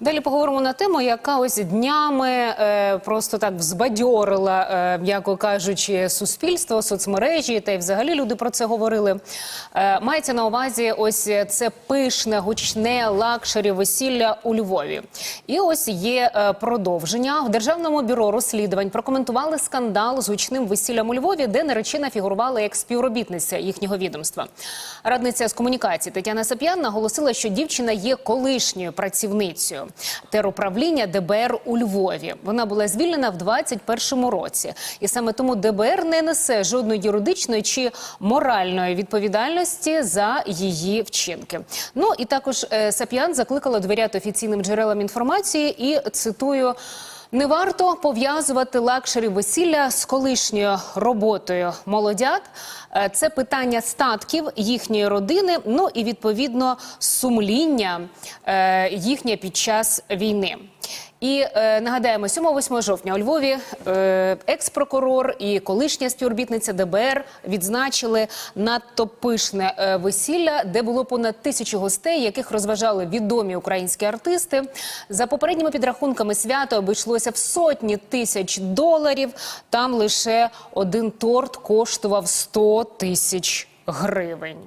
Далі поговоримо на тему, яка ось днями е, просто так взбадьорила, е, м'яко кажучи, суспільство, соцмережі, та й взагалі люди про це говорили. Е, мається на увазі ось це пишне, гучне лакшері весілля у Львові. І ось є е, продовження. В Державному бюро розслідувань прокоментували скандал з гучним весіллям у Львові, де наречена фігурувала як співробітниця їхнього відомства. Радниця з комунікації Тетяна Сап'ян наголосила, що дівчина є колишньою працівницею теруправління ДБР у Львові. Вона була звільнена в 21-му році, і саме тому ДБР не несе жодної юридичної чи моральної відповідальності за її вчинки. Ну і також е, Сап'ян закликала довіряти офіційним джерелам інформації і цитую. Не варто пов'язувати лакшері весілля з колишньою роботою молодят. Е, Це питання статків їхньої родини, ну і відповідно сумління е, їхнє під час війни. І е, нагадаємо, 7-8 жовтня у Львові е, екс-прокурор і колишня співробітниця ДБР відзначили надто пишне е, весілля, де було понад тисячу гостей, яких розважали відомі українські артисти. За попередніми підрахунками свято обійшлося в сотні тисяч доларів. Там лише один торт коштував 100 тисяч гривень.